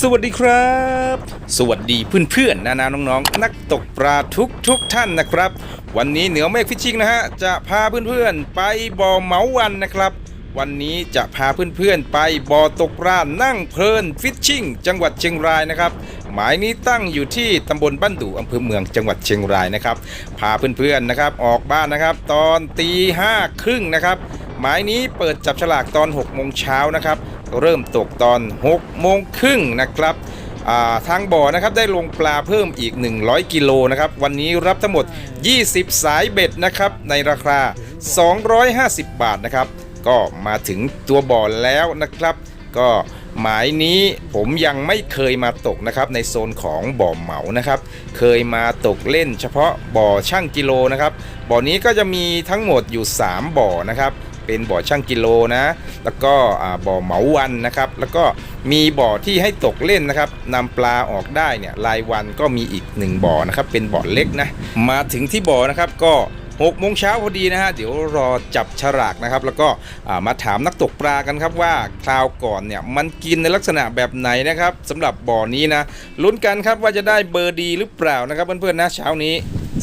สวัสดีครับ สวัสดีเพื่อนๆนานาน้องๆ นักตกปลาทุกทุกท่านนะครับ วันนี้เหนือเมฆฟิชชิงนะฮะจะพาเพื่อนๆไปบ่อเหมาวันนะครับ วันนี้จะพาเพื่อนๆไปบ่อตกปลานั่งเพลินฟิชชิงจังหวัดเชียงรายนะครับ หมายนี้ตั้งอยู่ที่ตำบลบ้านดูอำเภอเมืองจังหวัดเชียงรายนะครับ พาเพื่อนๆนะครับออกบ้านนะครับ ตอนตีห้าครึ่งนะครับ หมายนี้เปิดจับฉลากตอน6โมงเช้านะครับ เริ่มตกตอน6โมงครึ่งนะครับทางบ่อนะครับได้ลงปลาเพิ่มอีก 100 กิโลนะครับ วันนี้รับทั้งหมด 20 สายเบ็ดนะครับ ในราคา 250 บาทนะครับ ก็มาถึงตัวบ่อแล้วนะครับ ก็หมายนี้ผมยังไม่เคยมาตกนะครับในโซนของบ่อเหมานะครับ เคยมาตกเล่นเฉพาะบ่อช่างกิโลนะครับบ่อนี้ก็จะมีทั้งหมดอยู่ 3 บ่อนะครับ เป็นบ่อช่างกิโลนะ แล้วก็บ่อเหมาวันนะครับ แล้วก็มีบ่อที่ให้ตกเล่นนะครับนำปลาออกได้เนี่ยรายวันก็มีอีกหนึ่งบ่อนะครับ เป็นบ่อเล็กนะ มาถึงที่บ่อนะครับก็6โมงเช้าพอดีนะฮะ เดี๋ยวรอจับฉลากนะครับ แล้วก็มาถามนักตกปลากันครับว่าคราวก่อนเนี่ยมันกินในลักษณะแบบไหนนะครับสำหรับบ่อนี้นะลุ้นกันครับว่าจะได้เบอร์ดีหรือเปล่านะครับเพื่อนๆนะเช้านี้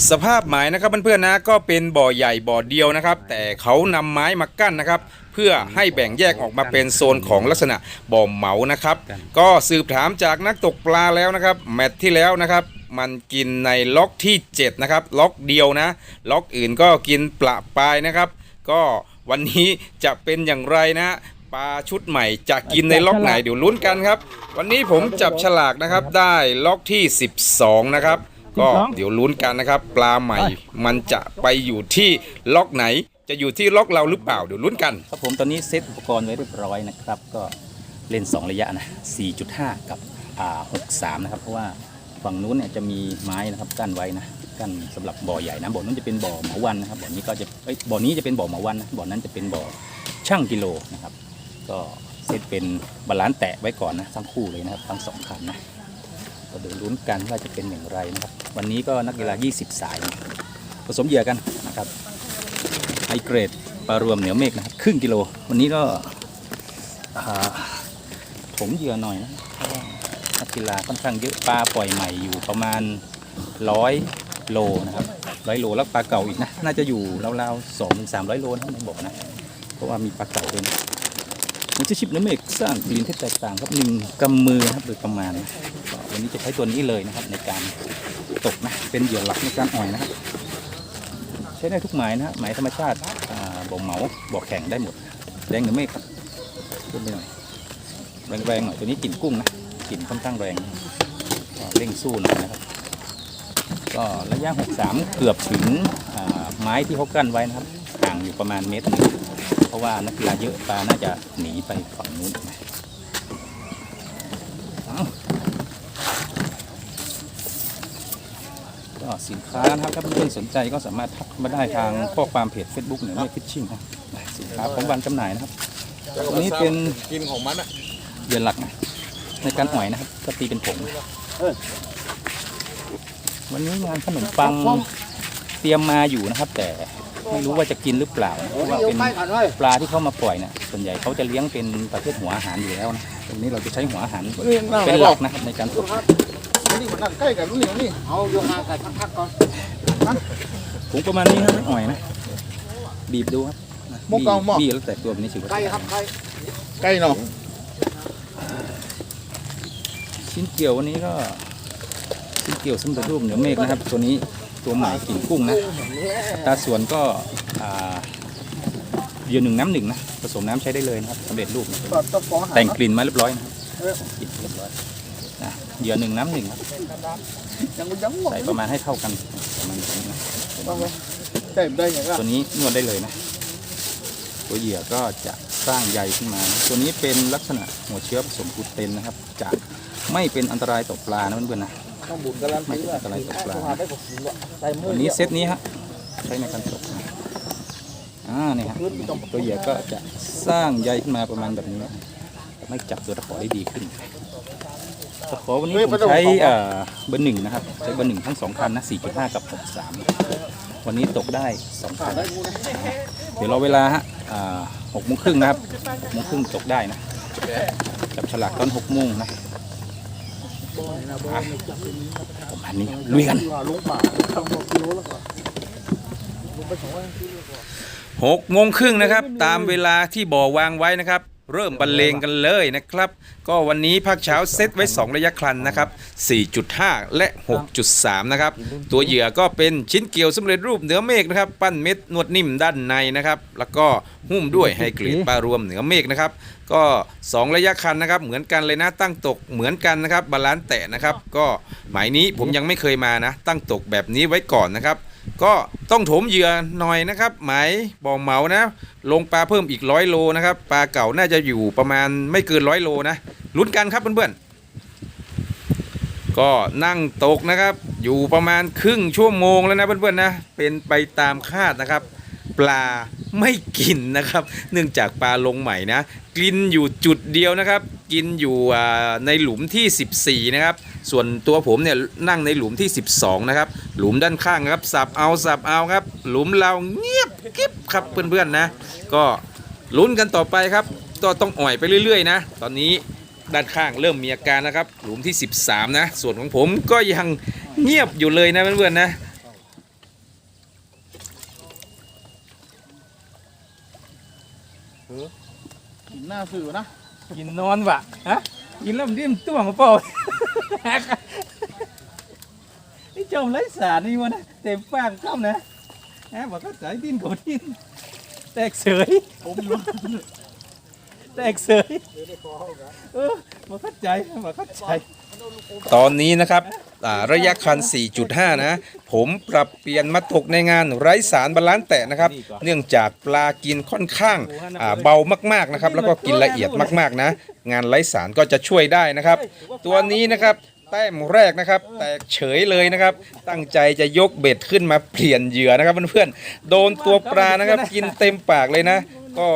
สภาพหมายนะครับเพื่อนๆนะก็เป็นบ่อใหญ่บ่อเดียวนะครับ แต่เขานำไม้มากั้นนะครับ เพื่อให้แบ่งแยกออกมาเป็นโซนของลักษณะบ่อเหมานะครับ ก็สืบถามจากนักตกปลาแล้วนะครับแมตที่แล้วนะครับ มันกินในล็อกที่ 7 นะครับ ล็อกเดียวนะ ล็อกอื่นก็กินปละปลายนะครับ ก็วันนี้จะเป็นอย่างไรนะปลาชุดใหม่จะกินในล็อกไหนเดี๋ยวลุ้นกันครับ วันนี้ผมจับฉลากนะครับได้ล็อกที่ 12 นะครับ ก็เดี๋ยวลุ้นกันนะครับ ปลาใหม่มันจะไปอยู่ที่ล็อกไหน จะอยู่ที่ล็อกเราหรือเปล่าเดี๋ยวลุ้นกัน ครับผมตอนนี้เซตอุปกรณ์ไว้เรียบร้อยนะครับ ก็เล่น 2 ระยะนะ 4.5 กับอ่า63 นะครับ เพราะว่าฝั่งนู้นเนี่ยจะมีไม้นะครับกั้นไว้นะกั้นสำหรับบ่อใหญ่นะบ่อนู้นจะเป็นบ่อเหมาวันนะครับบ่อนี้ก็จะเอ้ยบ่อนี้จะเป็นบ่อเหมาวันนะบ่อนั้นจะเป็นบ่อช่างกิโลนะครับ ก็เซตเป็นบาลานซ์แตะไว้ก่อนนะทั้งคู่เลยนะครับทั้งสองคันนะ ก็เดี๋ยวลุ้นกันว่าจะเป็นอย่างไรนะครับ วันนี้ก็นักกีฬา 20 สาย ผสมเหยื่อกันนะครับไฮเกรดปลารวมเหนียวเมฆนะครับครึ่งกิโล วันนี้ก็ถมเหยื่อหน่อยนะนักกีฬาค่อนข้างเยอะปลาปล่อยใหม่อยู่ประมาณร้อยโลนะครับร้อยโลแล้วปลาเก่าอีกนะ น่าจะอยู่ราวๆสองถึงสามร้อยโลนะในบ่อนะ เพราะว่ามีปลาเก่าด้วยนะมันจะชิปเนียวเมฆสร้างกลิ่นที่แตกต่างครับหนึ่งกำมือครับโดยประมาณน วันนี้จะใช้ตัวนี้เลยนะครับ ในการตกนะ เป็นเหยื่อหลักในการอ่อยนะครับ ใช้ได้ทุกหมายนะฮะหมายธรรมชาติบ่อเหมาบ่อแข็งได้หมดแดงหรือเมฆครับขึ้นไปหน่อยแรงๆหน่อยตัวนี้กลิ่นกุ้งนะกลิ่นค่อนข้างแรงเร่งสู้หน่อยนะครับ ก็ระยะ 63 เกือบถึงไม้ที่เขากั้นไว้นะครับห่างอยู่ประมาณเมตรนึงเพราะว่านักกีฬาเยอะปลาน่าจะหนีไปฝั่งนู้นนะเอ้า ก็สินค้านะครับถ้าเพื่อนๆสนใจก็สามารถทักมาได้ทางข้อความเพจ Facebook เหนือไม่ฟิชชิ่งครับสินค้าของวันจำหน่ายนะครับตัวนี้เป็นกินของมันอะเหยื่อหลักนะในการอ่อยนะครับก็ตีเป็นผงวันนี้งานขนมปังเตรียมมาอยู่นะครับ แต่ไม่รู้ว่าจะกินหรือเปล่านะเพราะว่าเป็นปลาที่เขามาปล่อยนะส่วนใหญ่เขาจะเลี้ยงเป็นประเภทหัวอาหารอยู่แล้วนะตรงนี้เราจะใช้หัวอาหารเป็นหลักนะครับในการตก นี่มันนั่งใกล้กันนู่นนี่นี่เอาโยฮาใส่พักๆก่อนถุงประมาณนี้ครับอ่อยนะ บีบดูครับบีบบีบแล้วแต่ตัวแบบนี้ถือว่าใกล้ครับใกล้ใกล้เนาะชิ้นเกี่ยววันนี้ก็ชิ้นเกี่ยวสำเร็จรูปเหนือเมฆนะครับ ตัวนี้ตัวใหม่กลิ่นกุ้งนะอัตราส่วนก็อ่าเดือนหนึ่งน้ำหนึ่งนะผสมน้ำใช้ได้เลยนะครับสำเร็จรูปนะตอดตะฟองหาแต่งกลิ่นมาเรียบร้อยนะครับกลิ่น เรียบร้อยนะเดือนหนึ่งน้ำหนึ่งครับยังยังหมดใส่ประมาณให้เท่ากันประมาณนี้นะใช่ได้ยังไงตัวนี้นวดได้เลยนะ ตัวเหยื่อก็จะสร้างใยขึ้นมานะตัวนี้เป็นลักษณะหัวเชื้อผสมกลูเตนนะครับจะไม่เป็นอันตรายต่อปลานะเพื่อนๆนะต้องบุญกันแล้วไม่เป็นอะไรตกปลาได้ผมใส่มือวันนี้เซตนี้ฮะใช้ในการตกนะอ่านี่ฮะตัวเหยื่อก็จะสร้างใยขึ้นมาประมาณแบบนี้นะไม่จับตัวตะขอได้ดีขึ้น ตะขอวันนี้ผมใช้เอ่อเบอร์หนึ่งนะครับใช้เบอร์หนึ่งทั้งสองคันนะ4.5กับ63วันนี้ตกได้สองคันเดี๋ยวรอเวลาฮะอ่าหกโมงครึ่งนะครับหกโมงครึ่งตกได้นะจับฉลากตอนหกโมงนะประมาณนี้ลุยกันลงป่าทำกิโลแล้วก็ลงไปสองร้อยกิโลกว่าหกโมงครึ่งนะครับ ตามเวลาที่บ่อวางไว้นะครับ เริ่มบรรเลงกันเลยนะครับ ก็วันนี้ภาคเช้าเซตไว้ 2 ระยะครันนะครับ 4.5 และ 6.3 นะครับ ตัวเหยื่อก็เป็นชิ้นเกี่ยวสำเร็จรูปเหนือเมฆนะครับ ปั้นเม็ดนวดนิ่มด้านในนะครับ แล้วก็หุ้มด้วยไฮเกรดปลารวมเหนือเมฆนะครับ ก็ 2 ระยะคันนะครับ เหมือนกันเลยนะตั้งตกเหมือนกันนะครับบาลานซ์แตะนะครับ ก็หมายนี้ผมยังไม่เคยมานะ ตั้งตกแบบนี้ไว้ก่อนนะครับ ก็ต้องโถมเหยื่อหน่อยนะครับหมบ่อเหมานะ ลงปลาเพิ่มอีกร้อยโลนะครับปลาเก่าน่าจะอยู่ประมาณไม่เกินร้อยโลนะลุ้นกันครับเพื่อนๆก็นั่งตกนะครับ อยู่ประมาณครึ่งชั่วโมงแล้วนะเพื่อนๆนะเป็นไปตามคาดนะครับ ปลาไม่กินนะครับ เนื่องจากปลาลงใหม่นะ กินอยู่จุดเดียวนะครับ กินอยู่ในหลุมที่ 14 นะครับ ส่วนตัวผมเนี่ยนั่งในหลุมที่ 12 นะครับ หลุมด้านข้างครับ สับเอาสับเอาครับ หลุมเราเงียบกิ๊บครับเพื่อนๆนะ ก็ลุ้นกันต่อไปครับก็ต้องอ่อยไปเรื่อยๆนะ ตอนนี้ด้านข้างเริ่มมีอาการนะครับ หลุมที่ 13 นะ ส่วนของผมก็ยังเงียบอยู่เลยนะเพื่อนๆนะกินหน้าสื่อนะ กินนอนวะฮะกินแล้วมันดิ้มตัวมาเปล่านี่จมไร้สารนี่วะนะเต็มฟางข้ามนะฮะบอกก็สายดิ้นกับดิ้นแตกเสยผมอยู่แตกเสยเออบอกเข้าใจบอกเข้าใจ ตอนนี้นะครับระยะคัน 4.5 นะ ผมปรับเปลี่ยนมาตกในงานไร้สารบาลานแตะนะครับ เนื่องจากปลากินค่อนข้างเบามากๆนะครับ แล้วก็กินละเอียดมากๆนะ งานไร้สารก็จะช่วยได้นะครับ ตัวนี้นะครับแต้มแรกนะครับ แตกเฉยเลยนะครับ ตั้งใจจะยกเบ็ดขึ้นมาเปลี่ยนเหยื่อนะครับเพื่อนๆโดนตัวปลานะครับ กินเต็มปากเลยนะ ก็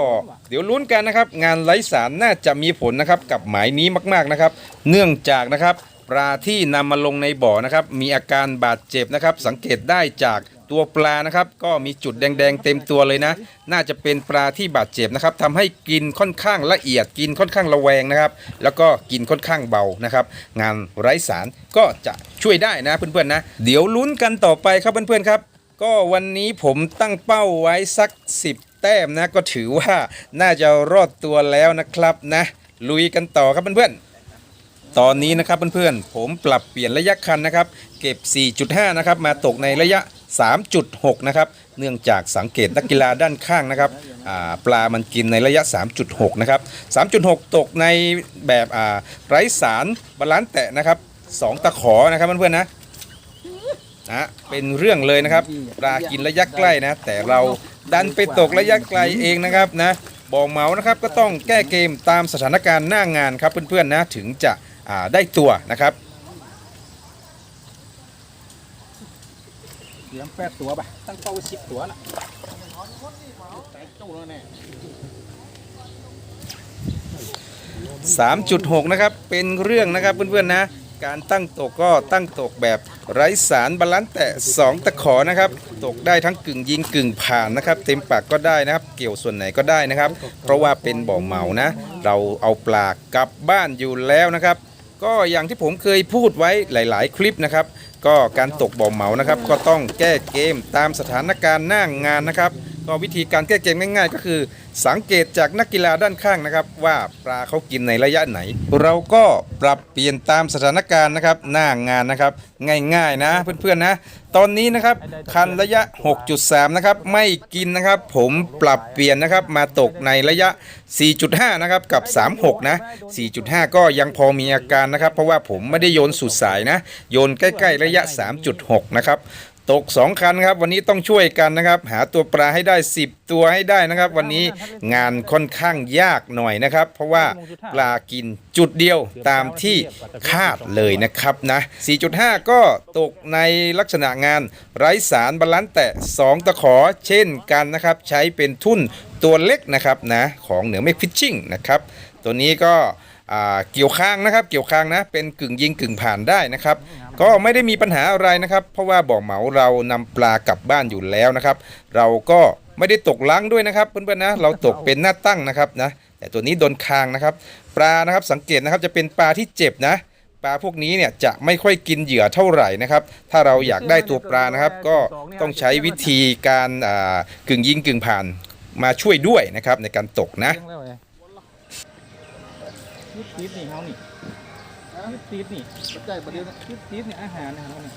เดี๋ยวลุ้นกันนะครับ งานไร้สารน่าจะมีผลนะครับกับหมายนี้มากๆนะครับ เนื่องจากนะครับปลาที่นำมาลงในบ่อนะครับ มีอาการบาดเจ็บนะครับ สังเกตได้จากตัวปลานะครับ ก็มีจุดแดงๆเต็มตัวเลยนะ น่าจะเป็นปลาที่บาดเจ็บนะครับทำให้กินค่อนข้างละเอียดกินค่อนข้างระแวงนะครับ แล้วก็กินค่อนข้างเบานะครับ งานไร้สารก็จะช่วยได้นะเพื่อนๆนะ เดี๋ยวลุ้นกันต่อไปครับเพื่อนๆครับ ก็วันนี้ผมตั้งเป้าไว้สัก 10 แต้มนะก็ถือว่าน่าจะรอดตัวแล้วนะครับนะลุยกันต่อครับเพื่อนๆ ตอนนี้นะครับเพื่อนๆ ผมปรับเปลี่ยนระยะคันนะครับ เก็บ 4.5 นะครับ มาตกในระยะ 3.6 นะครับ เนื่องจากสังเกตนักกีฬาด้านข้างนะครับปลามันกินในระยะ 3.6 นะครับ 3.6 ตกในแบบไร้สารบาลานซ์แตะนะครับ 2 ตะขอนะครับเพื่อนๆนะนะเป็นเรื่องเลยนะครับปลากินระยะใกล้นะ แต่เราดันไปตกระยะไกลเองนะครับนะบอกเหมานะครับก็ต้องแก้เกมตามสถานการณ์หน้างานครับเพื่อนๆนะถึงจะอ่าได้ตัวนะครับเหลือแปดตัวป่ะตั้งเป้าสิบตัวละแตกตู้แล้วแน่3.6 นะครับ เป็นเรื่องนะครับเพื่อนๆนะ การตั้งตกก็ตั้งตกแบบไร้สารบาลานซ์แตะ 2 ตะขอนะครับ ตกได้ทั้งกึ่งยิงกึ่งผ่านนะครับ เต็มปากก็ได้นะครับ เกี่ยวส่วนไหนก็ได้นะครับ เพราะว่าเป็นบ่อเหมานะ เราเอาปลากลับบ้านอยู่แล้วนะครับ ก็อย่างที่ผมเคยพูดไว้หลาย ๆ คลิปนะครับ ก็การตกบ่อเหมานะครับ ก็ต้องแก้เกมตามสถานการณ์หน้างงานนะครับ ก็วิธีการแก้เกมง่ายๆ ก็คือ สังเกตจากนักกีฬาด้านข้างนะครับ ว่าปลาเขากินในระยะไหน เราก็ปรับเปลี่ยนตามสถานการณ์นะครับ หน้างานนะครับ ง่ายๆนะเพื่อนๆนะ ตอนนี้นะครับคันระยะ 6.3 นะครับ ไม่กินนะครับ ผมปรับเปลี่ยนนะครับมาตกในระยะ 4.5 นะครับกับ 36 นะ 4.5 ก็ยังพอมีอาการนะครับ เพราะว่าผมไม่ได้โยนสุดสายนะ โยนใกล้ ๆ ระยะ 3.6 นะครับ ตก 2 คันครับ วันนี้ต้องช่วยกันนะครับ หาตัวปลาให้ได้ 10 ตัวให้ได้นะครับ วันนี้งานค่อนข้างยากหน่อยนะครับ เพราะว่าปลากินจุดเดียวตามที่คาดเลยนะครับนะ 4.5 ก็ตกในลักษณะงานไร้สารบาลานซ์แตะ 2 ตะขอเช่นกันนะครับ ใช้เป็นทุ่นตัวเล็กนะครับนะของเหนือเมฆฟิชชิ่งนะครับตัวนี้ก็เกี่ยวข้างนะครับ เกี่ยวข้างนะเป็นกึ่งยิงกึ่งผ่านได้นะครับ ก็ไม่ได้มีปัญหาอะไรนะครับ เพราะว่าบ่อเหมาเรานำปลากลับบ้านอยู่แล้วนะครับ เราก็ไม่ได้ตกล้างด้วยนะครับเพื่อนๆนะเราตกเป็นหน้าตั้งนะครับนะแต่ตัวนี้โดนคางนะครับ ปลานะครับสังเกตนะครับจะเป็นปลาที่เจ็บนะ ปลาพวกนี้เนี่ยจะไม่ค่อยกินเหยื่อเท่าไหร่นะครับ ถ้าเราอยากได้ตัวปลานะครับ ก็ต้องใช้วิธีการอ่ากึ่งยิงกึ่งผ่านมาช่วยด้วยนะครับในการตกนะ เลี้ยงแล้วไงยืดตีดนี่ปัจจัยประเด็นนะยืดตีดนี่อาหารนะเขานี่ย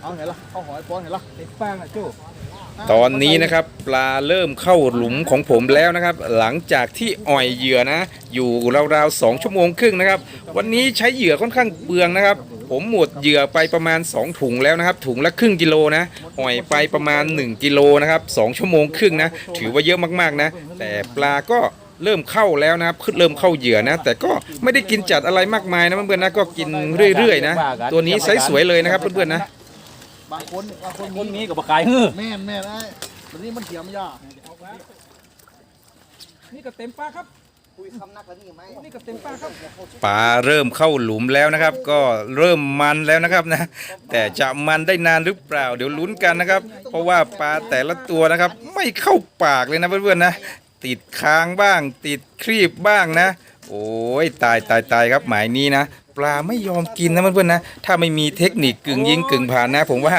เอาไงล่ะเอาหอยป้อนไงล่ะเด็กฟางอะโจ้ตอนนี้นะครับปลาเริ่มเข้าหลุมของผมแล้วนะครับ หลังจากที่อ่อยเหยื่อนะ อยู่ราวๆสองชั่วโมงครึ่งนะครับ วันนี้ใช้เหยื่อค่อนข้างเปลืองนะครับ ผมหมดเหยื่อไปประมาณ 2 ถุงแล้วนะครับ ถุงละครึ่งกิโลนะอ่อยไปประมาณ 1 กิโลนะครับ2ชั่วโมงครึ่งนะ ถือว่าเยอะมากๆนะ แต่ปลาก็ เริ่มเข้าแล้วนะครับเริ่มเข้าเหยื่อนะ แต่ก็ไม่ได้กินจัดอะไรมากมายนะเพื่อนๆนะก็กินเรื่อยๆนะ ตัวนี้ไซส์สวยเลยนะครับเพื่อนๆนะบางคนบางคนคนนี้กับบกายเฮ้อแม่นแม่นไอ้วันนี้มันเถียมยากนี่ก็เต็มปากครับคุยคำนักกันนี่ไหมนี่ก็เต็มปากครับปลาเริ่มเข้าหลุมแล้วนะครับ ก็เริ่มมันแล้วนะครับนะ แต่จะมันได้นานหรือเปล่า เดี๋ยวลุ้นกันนะครับ เพราะว่าปลาแต่ละตัวนะครับ ไม่เข้าปากเลยนะเพื่อนๆนะ ติดค้างบ้าง ติดครีบบ้างนะ โอ้ยตายตายตายครับหมายนี้นะ ปลาไม่ยอมกินนะเพื่อนๆนะ ถ้าไม่มีเทคนิคกึ่งยิงกึ่งผ่านนะ ผมว่า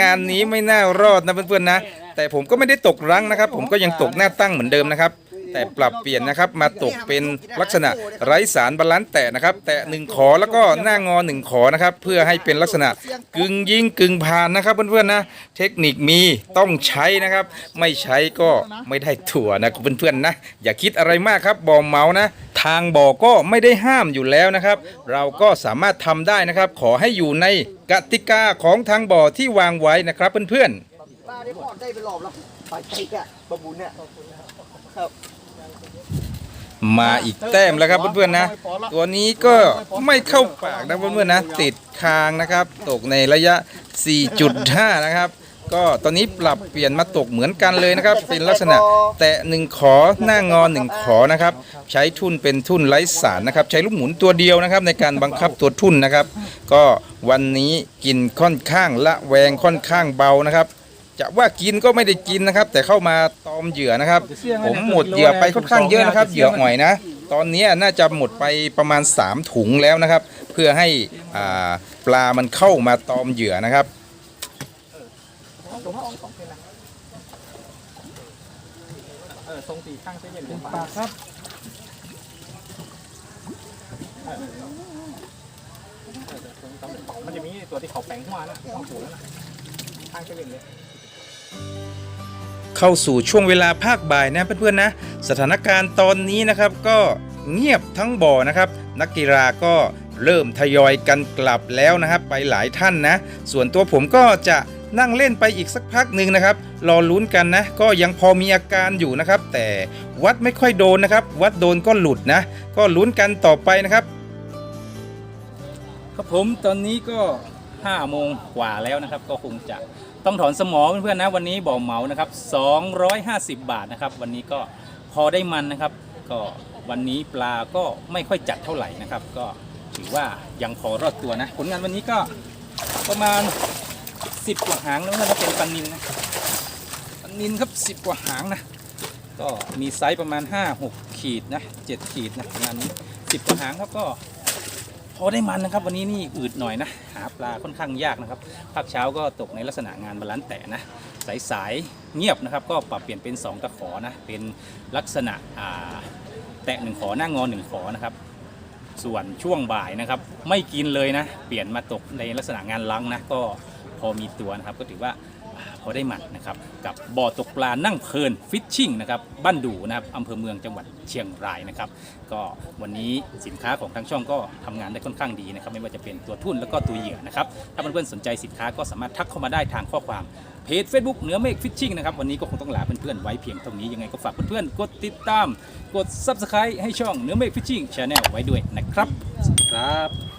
งานนี้ไม่น่ารอดนะเพื่อนๆนะ แต่ผมก็ไม่ได้ตกรั้งนะครับ ผมก็ยังตกหน้าตั้งเหมือนเดิมนะครับ แต่ปรับเปลี่ยนนะครับมาตกเป็นลักษณะไร้สารบาลานซ์แตะนะครับ แตะหนึ่งขอแล้วก็หน้างอหนึ่งขอนะครับ เพื่อให้เป็นลักษณะกึ่งยิงกึ่งผ่านนะครับ เพื่อนๆนะเทคนิคมีต้องใช้นะครับ ไม่ใช้ก็ไม่ได้ถั่วนะเพื่อนๆนะอย่าคิดอะไรมากครับบ่อเมานะทางบ่อก็ไม่ได้ห้ามอยู่แล้วนะครับ เราก็สามารถทำได้นะครับ ขอให้อยู่ในกติกาของทางบ่อที่วางไว้นะครับเพื่อนๆปลาได้พอดได้ไปหลอบแล้วปลาใจแกปลาบุญเนี่ยครับ มาอีกแต้มแล้วครับเพื่อนๆนะ ตัวนี้ก็ไม่เข้าปากนะเพื่อนๆนะ ติดคางนะครับ ตกในระยะ 4.5 นะครับ ก็ตอนนี้ปรับเปลี่ยนมาตกเหมือนกันเลยนะครับ เป็นลักษณะแตะหนึ่งขอหน้างอหนึ่งขอนะครับ ใช้ทุ่นเป็นทุ่นไร้สารนะครับ ใช้ลูกหมุนตัวเดียวนะครับ ในการบังคับตัวทุ่นนะครับ ก็วันนี้กินค่อนข้างละแวงค่อนข้างเบานะครับ จะว่ากินก็ไม่ได้กินนะครับ แต่เข้ามาตอมเหยื่อนะครับ ผมหมดเหยื่อไปค่อนข้างเยอะนะครับ เหยื่ออ่อยนะ ตอนนี้น่าจะหมดไปประมาณ 3 ถุงแล้วนะครับ เพื่อให้ปลามันเข้ามาตอมเหยื่อนะครับเออทรงตีข้างเส้นเย็นเต็มปากครับมันจะมีตัวที่เขาแปลงขึ้นมานะข้างหูแล้วนะข้างเส้นเย็นเลย เข้าสู่ช่วงเวลาภาคบ่ายนะเพื่อนๆนะ สถานการณ์ตอนนี้นะครับก็เงียบทั้งบ่อนะครับ นักกีฬาก็เริ่มทยอยกันกลับแล้วนะครับ ไปหลายท่านนะ ส่วนตัวผมก็จะนั่งเล่นไปอีกสักพักหนึ่งนะครับ รอลุ้นกันนะ ก็ยังพอมีอาการอยู่นะครับ แต่วัดไม่ค่อยโดนนะครับ วัดโดนก็หลุดนะ ก็ลุ้นกันต่อไปนะครับ ครับผมตอนนี้ก็5โมงกว่าแล้วนะครับ ก็คงจะ ต้องถอนสมอเพื่อนๆนะวันนี้บ่อเหมานะครับ 250 บาทนะครับ วันนี้ก็พอได้มันนะครับ ก็วันนี้ปลาก็ไม่ค่อยจัดเท่าไหร่นะครับ ก็ถือว่ายังพอรอดตัวนะ ผลงานวันนี้ก็ประมาณ 10 กว่าหางแล้วนะเป็นปันนินนะปันนินครับ 10 กว่าหางนะก็มีไซส์ประมาณ 5 6 ขีดนะ7ขีดนะประมาณนี้ 10 กว่าหางครับก็ พอได้มันนะครับวันนี้นี่อืดหน่อยนะหาปลาค่อนข้างยากนะครับภาคเช้าก็ตกในลักษณะงานบาลานซ์แต่นะสายๆเงียบนะครับก็ปรับเปลี่ยนเป็น2ตะขอนะเป็นลักษณะแตะหนึ่งขอหน้างอหนึ่งขอนะครับส่วนช่วงบ่ายนะครับไม่กินเลยนะ เปลี่ยนมาตกในลักษณะงานลังนะก็พอมีตัวนะครับก็ถือว่า พอได้หมัดนะครับกับบ่อตกปลานั่งเพลินฟิชชิ่งนะครับบ้านดูนะครับอำเภอเมืองจังหวัดเชียงรายนะครับก็วันนี้สินค้าของทางช่องก็ทำงานได้ค่อนข้างดีนะครับไม่ว่าจะเป็นตัวทุ่นแล้วก็ตัวเหยื่อนะครับถ้าเพื่อนๆสนใจสินค้าก็สามารถทักเข้ามาได้ทางข้อความเพจ Facebook เหนือเมฆฟิชชิ่งนะครับวันนี้ก็คงต้องลาเพื่อนๆไว้เพียงเท่านี้ยังไงก็ฝากเพื่อนๆกดติดตาม กด Subscribe ให้ช่องเหนือเมฆฟิชชิ่งชาแนลไว้ด้วยนะครับสวัสดีครับ